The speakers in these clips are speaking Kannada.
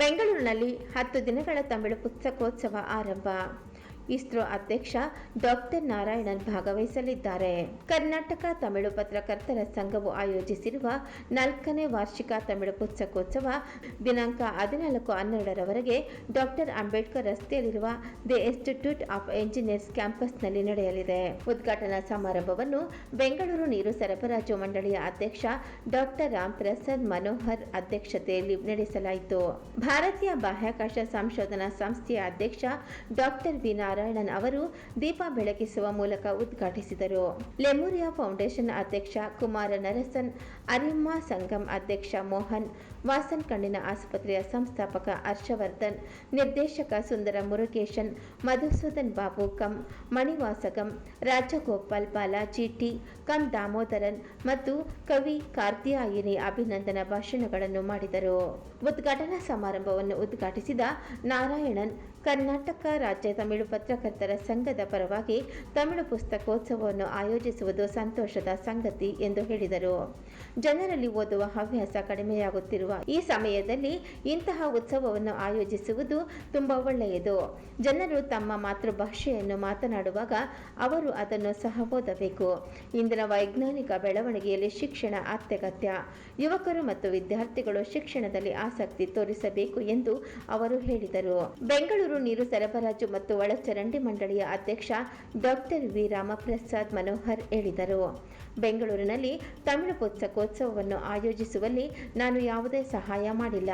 ಬೆಂಗಳೂರಿನಲ್ಲಿ ಹತ್ತು ದಿನಗಳ ತಮಿಳು ಪುಸ್ತಕೋತ್ಸವ ಆರಂಭ. ಇಸ್ರೋ ಅಧ್ಯಕ್ಷ ಡಾಕ್ಟರ್ ನಾರಾಯಣನ್ ಭಾಗವಹಿಸಲಿದ್ದಾರೆ. ಕರ್ನಾಟಕ ತಮಿಳು ಪತ್ರಕರ್ತರ ಸಂಘವು ಆಯೋಜಿಸಿರುವ ನಾಲ್ಕನೇ ವಾರ್ಷಿಕ ತಮಿಳು ಪುಸ್ತಕೋತ್ಸವ ದಿನಾಂಕ ಹದಿನಾಲ್ಕು ಹನ್ನೆರಡರವರೆಗೆ ಡಾಕ್ಟರ್ ಅಂಬೇಡ್ಕರ್ ರಸ್ತೆಯಲ್ಲಿರುವ ದಿ ಇನ್ಸ್ಟಿಟ್ಯೂಟ್ ಆಫ್ ಎಂಜಿನಿಯರ್ಸ್ ಕ್ಯಾಂಪಸ್ನಲ್ಲಿ ನಡೆಯಲಿದೆ. ಉದ್ಘಾಟನಾ ಸಮಾರಂಭವನ್ನು ಬೆಂಗಳೂರು ನೀರು ಸರಬರಾಜು ಮಂಡಳಿಯ ಅಧ್ಯಕ್ಷ ಡಾಕ್ಟರ್ ರಾಮ್ ಪ್ರಸಾದ್ ಮನೋಹರ್ ಅಧ್ಯಕ್ಷತೆಯಲ್ಲಿ ನಡೆಸಲಾಯಿತು. ಭಾರತೀಯ ಬಾಹ್ಯಾಕಾಶ ಸಂಶೋಧನಾ ಸಂಸ್ಥೆಯ ಅಧ್ಯಕ್ಷ ಡಾಕ್ಟರ್ ವಿ ನಾರಾಯಣನ್ ಅವರು ದೀಪ ಬೆಳಗಿಸುವ ಮೂಲಕ ಉದ್ಘಾಟಿಸಿದರು. ಲೆಮುರಿಯಾ ಫೌಂಡೇಶನ್ ಅಧ್ಯಕ್ಷ ಕುಮಾರ ನರಸನ್ ಅರಿಮ್ಮ ಸಂಗಮ್ ಅಧ್ಯಕ್ಷ ಮೋಹನ್, ವಾಸನ್ ಕಣ್ಣಿನ ಆಸ್ಪತ್ರೆಯ ಸಂಸ್ಥಾಪಕ ಹರ್ಷವರ್ಧನ್, ನಿರ್ದೇಶಕ ಸುಂದರ ಮುರುಗೇಶನ್, ಮಧುಸೂದನ್ ಬಾಬು ಕಂ, ಮಣಿವಾಸಗಂ, ರಾಜಗೋಪಾಲ್ ಬಾಲಾಜಿ ಟಿ, ಕಂ ದಾಮೋದರನ್ ಮತ್ತು ಕವಿ ಕಾರ್ತಿಯಾಯಿನಿ ಅಭಿನಂದನಾ ಭಾಷಣಗಳನ್ನು ಮಾಡಿದರು. ಉದ್ಘಾಟನಾ ಸಮಾರಂಭವನ್ನು ಉದ್ಘಾಟಿಸಿದ ನಾರಾಯಣನ್, ಕರ್ನಾಟಕ ರಾಜ್ಯ ತಮಿಳು ಪತ್ರಕರ್ತರ ಸಂಘದ ಪರವಾಗಿ ತಮಿಳು ಪುಸ್ತಕೋತ್ಸವವನ್ನು ಆಯೋಜಿಸುವುದು ಸಂತೋಷದ ಸಂಗತಿ ಎಂದು ಹೇಳಿದರು. ಜನರಲ್ಲಿ ಓದುವ ಹವ್ಯಾಸ ಕಡಿಮೆಯಾಗುತ್ತಿರುವ ಈ ಸಮಯದಲ್ಲಿ ಇಂತಹ ಉತ್ಸವವನ್ನು ಆಯೋಜಿಸುವುದು ತುಂಬಾ ಒಳ್ಳೆಯದು. ಜನರು ತಮ್ಮ ಮಾತೃಭಾಷೆಯನ್ನು ಮಾತನಾಡುವಾಗ ಅವರು ಅದನ್ನು ಸಹ ಓದಬೇಕು. ಇಂದಿನ ವೈಜ್ಞಾನಿಕ ಬೆಳವಣಿಗೆಯಲ್ಲಿ ಶಿಕ್ಷಣ ಅತ್ಯಗತ್ಯ. ಯುವಕರು ಮತ್ತು ವಿದ್ಯಾರ್ಥಿಗಳು ಶಿಕ್ಷಣದಲ್ಲಿ ಆಸಕ್ತಿ ತೋರಿಸಬೇಕು ಎಂದು ಅವರು ಹೇಳಿದರು. ಬೆಂಗಳೂರು ನೀರು ಸರಬರಾಜು ಮತ್ತು ಒಳಚರಂಡಿ ಮಂಡಳಿಯ ಅಧ್ಯಕ್ಷ ಡಾಕ್ಟರ್ ವಿ ರಾಮಪ್ರಸಾದ್ ಮನೋಹರ್ ಹೇಳಿದರು. ಬೆಂಗಳೂರಿನಲ್ಲಿ ತಮಿಳು ಪುಸ್ತಕೋತ್ಸವವನ್ನು ಆಯೋಜಿಸುವಲ್ಲಿ ನಾನು ಯಾವುದೇ ಸಹಾಯ ಮಾಡಿಲ್ಲ.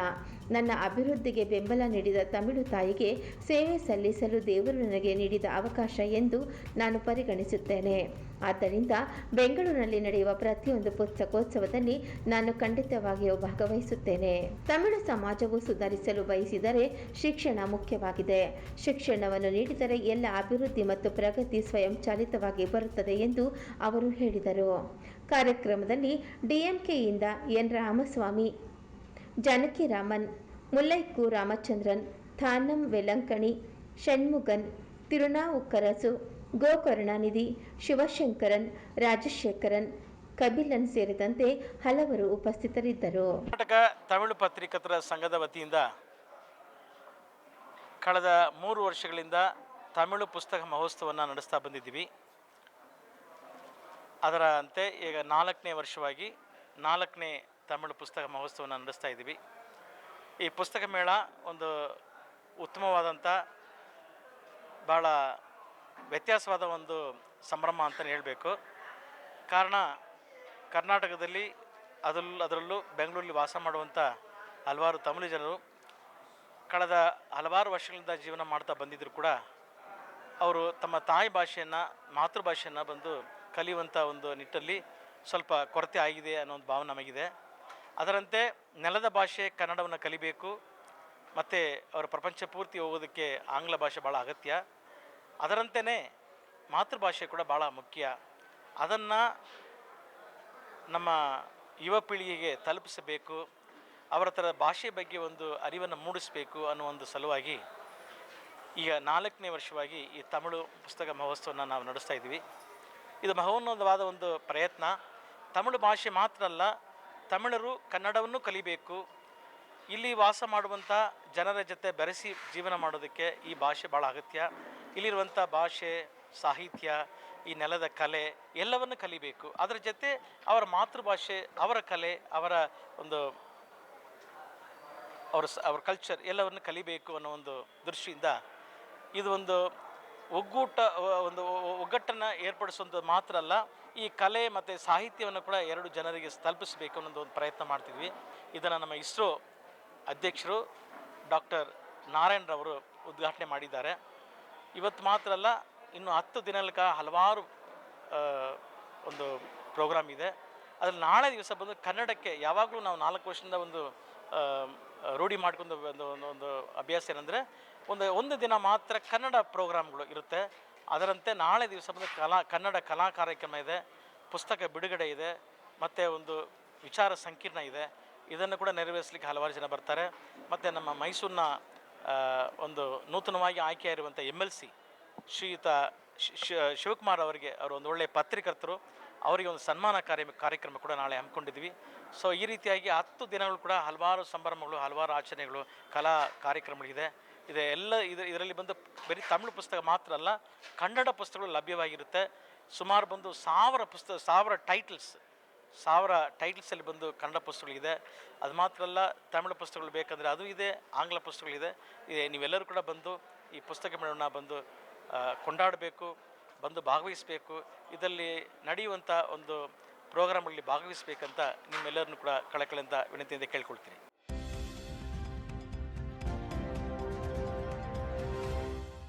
ನನ್ನ ಅಭಿವೃದ್ಧಿಗೆ ಬೆಂಬಲ ನೀಡಿದ ತಮಿಳು ತಾಯಿಗೆ ಸೇವೆ ಸಲ್ಲಿಸಲು ದೇವರು ನನಗೆ ನೀಡಿದ ಅವಕಾಶ ಎಂದು ನಾನು ಪರಿಗಣಿಸುತ್ತೇನೆ. ಆದ್ದರಿಂದ ಬೆಂಗಳೂರಿನಲ್ಲಿ ನಡೆಯುವ ಪ್ರತಿಯೊಂದು ಪುಸ್ತಕೋತ್ಸವದಲ್ಲಿ ನಾನು ಖಂಡಿತವಾಗಿಯೂ ಭಾಗವಹಿಸುತ್ತೇನೆ. ತಮಿಳು ಸಮಾಜವು ಸುಧಾರಿಸಲು ಬಯಸಿದರೆ ಶಿಕ್ಷಣ ಮುಖ್ಯವಾಗಿದೆ. ಶಿಕ್ಷಣವನ್ನು ನೀಡಿದರೆ ಎಲ್ಲ ಅಭಿವೃದ್ಧಿ ಮತ್ತು ಪ್ರಗತಿ ಸ್ವಯಂಚಾಲಿತವಾಗಿ ಬರುತ್ತದೆ ಎಂದು ಅವರು ಹೇಳಿದರು. ಕಾರ್ಯಕ್ರಮದಲ್ಲಿ ಡಿಎಂಕೆಯಿಂದ ಎನ್. ರಾಮಸ್ವಾಮಿ ಜಾನಕಿರಾಮನ್ ಮುಲ್ಲೈಕು ರಾಮಚಂದ್ರನ್, ಥಾನಂ ವೆಲಂಕಣಿ, ಷಣ್ಮುಗನ್ ತಿರುನಾವುಕ್ಕರಸು ಗೋಕರುಣಾನಿಧಿ, ಶಿವಶಂಕರನ್, ರಾಜಶೇಖರನ್ ಕಬಿಲನ್ ಸೇರಿದಂತೆ ಹಲವರು ಉಪಸ್ಥಿತರಿದ್ದರು. ಕರ್ನಾಟಕ ತಮಿಳು ಪತ್ರಿಕತರ ಸಂಘದ ವತಿಯಿಂದ ಕಳೆದ ಮೂರು ವರ್ಷಗಳಿಂದ ತಮಿಳು ಪುಸ್ತಕ ಮಹೋತ್ಸವವನ್ನು ನಡೆಸ್ತಾ ಬಂದಿದ್ದೀವಿ. ಅದರಂತೆ ಈಗ ನಾಲ್ಕನೇ ವರ್ಷವಾಗಿ ನಾಲ್ಕನೇ ತಮಿಳು ಪುಸ್ತಕ ಮಹೋತ್ಸವವನ್ನು ನಡೆಸ್ತಾ ಇದ್ದೀವಿ. ಈ ಪುಸ್ತಕ ಮೇಳ ಒಂದು ಉತ್ತಮವಾದಂಥ ಭಾಳ ವ್ಯತ್ಯಾಸವಾದ ಒಂದು ಸಂಭ್ರಮ ಅಂತಲೇ ಹೇಳಬೇಕು. ಕಾರಣ, ಕರ್ನಾಟಕದಲ್ಲಿ ಅದರಲ್ಲೂ ಅದರಲ್ಲೂ ಬೆಂಗಳೂರಲ್ಲಿ ವಾಸ ಮಾಡುವಂಥ ಹಲವಾರು ತಮಿಳು ಜನರು ಕಳೆದ ಹಲವಾರು ವರ್ಷಗಳಿಂದ ಜೀವನ ಮಾಡ್ತಾ ಬಂದಿದ್ದರೂ ಕೂಡ ಅವರು ತಮ್ಮ ತಾಯಿ ಭಾಷೆಯನ್ನು, ಮಾತೃಭಾಷೆಯನ್ನು ಬಂದು ಕಲಿಯುವಂಥ ಒಂದು ನಿಟ್ಟಲ್ಲಿ ಸ್ವಲ್ಪ ಕೊರತೆ ಆಗಿದೆ ಅನ್ನೋ ಒಂದು ಭಾವನೆ ನಮಗಿದೆ. ಅದರಂತೆ ನೆಲದ ಭಾಷೆ ಕನ್ನಡವನ್ನು ಕಲಿಬೇಕು, ಮತ್ತು ಅವರ ಪ್ರಪಂಚ ಪೂರ್ತಿ ಹೋಗೋದಕ್ಕೆ ಆಂಗ್ಲ ಭಾಷೆ ಭಾಳ ಅಗತ್ಯ. ಅದರಂತೆಯೇ ಮಾತೃಭಾಷೆ ಕೂಡ ಭಾಳ ಮುಖ್ಯ. ಅದನ್ನು ನಮ್ಮ ಯುವ ಪೀಳಿಗೆಗೆ ತಲುಪಿಸಬೇಕು, ಅವರ ಥರ ಭಾಷೆ ಬಗ್ಗೆ ಒಂದು ಅರಿವನ್ನು ಮೂಡಿಸಬೇಕು ಅನ್ನೋ ಒಂದು ಸಲುವಾಗಿ ಈಗ ನಾಲ್ಕನೇ ವರ್ಷವಾಗಿ ಈ ತಮಿಳು ಪುಸ್ತಕ ಮಹೋತ್ಸವನ ನಾವು ನಡೆಸ್ತಾ ಇದ್ದೀವಿ. ಇದು ಮಹೋನ್ನತವಾದ ಒಂದು ಪ್ರಯತ್ನ. ತಮಿಳು ಭಾಷೆ ಮಾತ್ರ ಅಲ್ಲ ತಮಿಳರು ಕನ್ನಡವನ್ನು ಕಲಿಬೇಕು. ಇಲ್ಲಿ ವಾಸ ಮಾಡುವಂಥ ಜನರ ಜೊತೆ ಬೆರೆಸಿ ಜೀವನ ಮಾಡೋದಕ್ಕೆ ಈ ಭಾಷೆ ಭಾಳ ಅಗತ್ಯ. ಇಲ್ಲಿರುವಂಥ ಭಾಷೆ, ಸಾಹಿತ್ಯ, ಈ ನೆಲದ ಕಲೆ ಎಲ್ಲವನ್ನು ಕಲಿಬೇಕು. ಅದರ ಜೊತೆ ಅವರ ಮಾತೃಭಾಷೆ, ಅವರ ಕಲೆ, ಅವರ ಒಂದು ಅವರ ಅವ್ರ ಕಲ್ಚರ್ ಎಲ್ಲವನ್ನು ಕಲಿಬೇಕು ಅನ್ನೋ ಒಂದು ದೃಷ್ಟಿಯಿಂದ ಇದು ಒಂದು ಒಗ್ಗೂಟ, ಒಂದು ಒಗ್ಗಟ್ಟನ್ನು ಏರ್ಪಡಿಸುವಂಥದ್ದು ಮಾತ್ರ ಅಲ್ಲ ಈ ಕಲೆ ಮತ್ತು ಸಾಹಿತ್ಯವನ್ನು ಕೂಡ ಎರಡು ಜನರಿಗೆ ತಲುಪಿಸಬೇಕು ಅನ್ನೋದು ಒಂದು ಪ್ರಯತ್ನ ಮಾಡ್ತಿದ್ವಿ. ಇದನ್ನು ನಮ್ಮ ಇಸ್ರೋ ಅಧ್ಯಕ್ಷರು ಡಾಕ್ಟರ್ ನಾರಾಯಣರವರು ಉದ್ಘಾಟನೆ ಮಾಡಿದ್ದಾರೆ. ಇವತ್ತು ಮಾತ್ರ ಅಲ್ಲ, ಇನ್ನು ಹತ್ತು ದಿನಗಳ ಹಲವಾರು ಒಂದು ಪ್ರೋಗ್ರಾಮ್ ಇದೆ. ಅದರಲ್ಲಿ ನಾಳೆ ದಿವಸ ಬಂದು ಕನ್ನಡಕ್ಕೆ ಯಾವಾಗಲೂ ನಾವು ನಾಲ್ಕು ವರ್ಷದಿಂದ ಒಂದು ರೂಢಿ ಮಾಡ್ಕೊಂಡು ಒಂದು ಒಂದು ಅಭ್ಯಾಸ ಏನಂದರೆ, ಒಂದು ಒಂದು ದಿನ ಮಾತ್ರ ಕನ್ನಡ ಪ್ರೋಗ್ರಾಮ್ಗಳು ಇರುತ್ತೆ. ಅದರಂತೆ ನಾಳೆ ದಿವಸ ಬಂದು ಕಲಾ, ಕನ್ನಡ ಕಲಾ ಕಾರ್ಯಕ್ರಮ ಇದೆ, ಪುಸ್ತಕ ಬಿಡುಗಡೆ ಇದೆ, ಮತ್ತು ಒಂದು ವಿಚಾರ ಸಂಕೀರ್ಣ ಇದೆ. ಇದನ್ನು ಕೂಡ ನೆರವೇರಿಸಲಿಕ್ಕೆ ಹಲವಾರು ಜನ ಬರ್ತಾರೆ. ಮತ್ತು ನಮ್ಮ ಮೈಸೂರಿನ ಒಂದು ನೂತನವಾಗಿ ಆಯ್ಕೆಯಾಗಿರುವಂಥ ಎಂ ಎಲ್ ಸಿ, ಶ್ರೀಯುತ ಶಿವಕುಮಾರ್ ಅವರಿಗೆ ಅವರು ಒಂದು ಒಳ್ಳೆಯ ಪತ್ರಕರ್ತರು. ಅವರಿಗೆ ಒಂದು ಸನ್ಮಾನ ಕಾರ್ಯ, ಕಾರ್ಯಕ್ರಮ ಕೂಡ ನಾಳೆ ಹಮ್ಮಿಕೊಂಡಿದ್ವಿ ಸೊ, ಈ ರೀತಿಯಾಗಿ ಹತ್ತು ದಿನಗಳು ಕೂಡ ಹಲವಾರು ಸಂಭ್ರಮಗಳು, ಹಲವಾರು ಆಚರಣೆಗಳು, ಕಲಾ ಕಾರ್ಯಕ್ರಮಗಳಿದೆ. ಇದೆ ಎಲ್ಲ ಇದು ಇದರಲ್ಲಿ ಬಂದು ಬರೀ ತಮಿಳು ಪುಸ್ತಕ ಮಾತ್ರ ಅಲ್ಲ, ಕನ್ನಡ ಪುಸ್ತಕಗಳು ಲಭ್ಯವಾಗಿರುತ್ತೆ. ಸುಮಾರು ಬಂದು ಸಾವಿರ ಪುಸ್ತಕ ಸಾವಿರ ಟೈಟಲ್ಸ್ ಸಾವಿರ ಟೈಟಲ್ಸಲ್ಲಿ ಬಂದು ಕನ್ನಡ ಪುಸ್ತಕಗಳಿದೆ ಅದು ಮಾತ್ರ ಅಲ್ಲ, ತಮಿಳು ಪುಸ್ತಕಗಳು ಬೇಕಂದರೆ ಅದು ಇದೆ, ಆಂಗ್ಲ ಪುಸ್ತಕಗಳಿದೆ ಇದೆ. ನೀವೆಲ್ಲರೂ ಕೂಡ ಬಂದು ಈ ಪುಸ್ತಕ ಮೇಳವನ್ನು ಬಂದು ಕೊಂಡಾಡಬೇಕು, ಬಂದು ಭಾಗವಹಿಸಬೇಕು. ಇದರಲ್ಲಿ ನಡೆಯುವಂಥ ಒಂದು ಪ್ರೋಗ್ರಾಮ್ಗಳಲ್ಲಿ ಭಾಗವಹಿಸಬೇಕಂತ ನಿಮ್ಮೆಲ್ಲರನ್ನು ಕೂಡ ಕಳಕಳಿಂದ ವಿನಂತಿಯಿಂದ ಕೇಳ್ಕೊಳ್ತೀನಿ.